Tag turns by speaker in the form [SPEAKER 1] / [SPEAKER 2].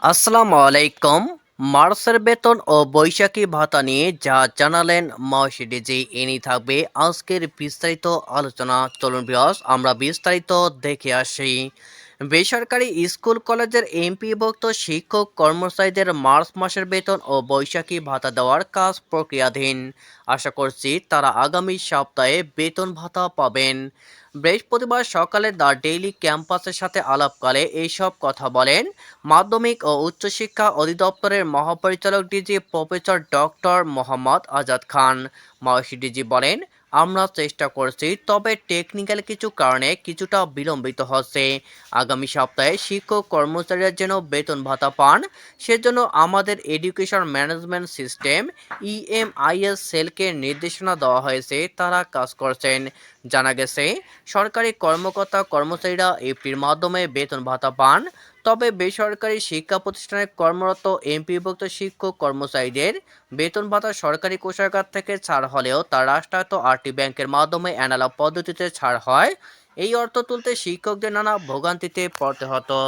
[SPEAKER 1] আসসালামু আলাইকুম। মার্চের বেতন ও বৈশাখী ভাতা নিয়ে যা জানালেন মহাশিডিজি এনি থাকবে আজকের বিস্তারিত আলোচনা। চলুন বিয়স আমরা বিস্তারিত দেখে আসি। বেসরকারি স্কুল কলেজের এমপিভুক্ত শিক্ষক কর্মচারীদের মার্চ মাসের বেতন ও বৈশাখী ভাতা দেওয়ার কাজ প্রক্রিয়াধীন। আশা করছি তারা আগামী সপ্তাহে বেতন ভাতা পাবেন। বৃহস্পতিবার সকালে দ্য ডেইলি ক্যাম্পাসের সাথে আলাপকালে এইসব কথা বলেন মাধ্যমিক ও উচ্চশিক্ষা অধিদপ্তরের মহাপরিচালক DG professor doctor Mohammad Azad Khan. Mahesh DG বলেন আমরা চেষ্টা করছি, তবে টেকনিক্যাল কিছু কারণে কিছুটা বিলম্বিত হচ্ছে। আগামী সপ্তাহে শিক্ষক কর্মচারীরা যেন বেতন ভাতা পান, সেজন্য আমাদের এডুকেশন ম্যানেজমেন্ট সিস্টেম ইএমআইএস সেলকে নির্দেশনা দেওয়া হয়েছে, তারা কাজ করছেন। জানা গেছে, সরকারি কর্মকর্তা কর্মচারীরা এপির মাধ্যমে বেতন ভাতা পান তবে বেসরকারি শিক্ষা প্রতিষ্ঠানে কর্মরত এমপিভুক্ত শিক্ষক কর্মচারীদের বেতন ভাতা সরকারি কোষাগার থেকে ছাড় হলেও তা রাষ্ট্রায়ত্ত আরটি ব্যাংকের মাধ্যমে অ্যানালগ পদ্ধতিতে ছাড় হয়। এই অর্থ তুলতে শিক্ষকদের নানা ভোগান্তিতে পড়তে হতো।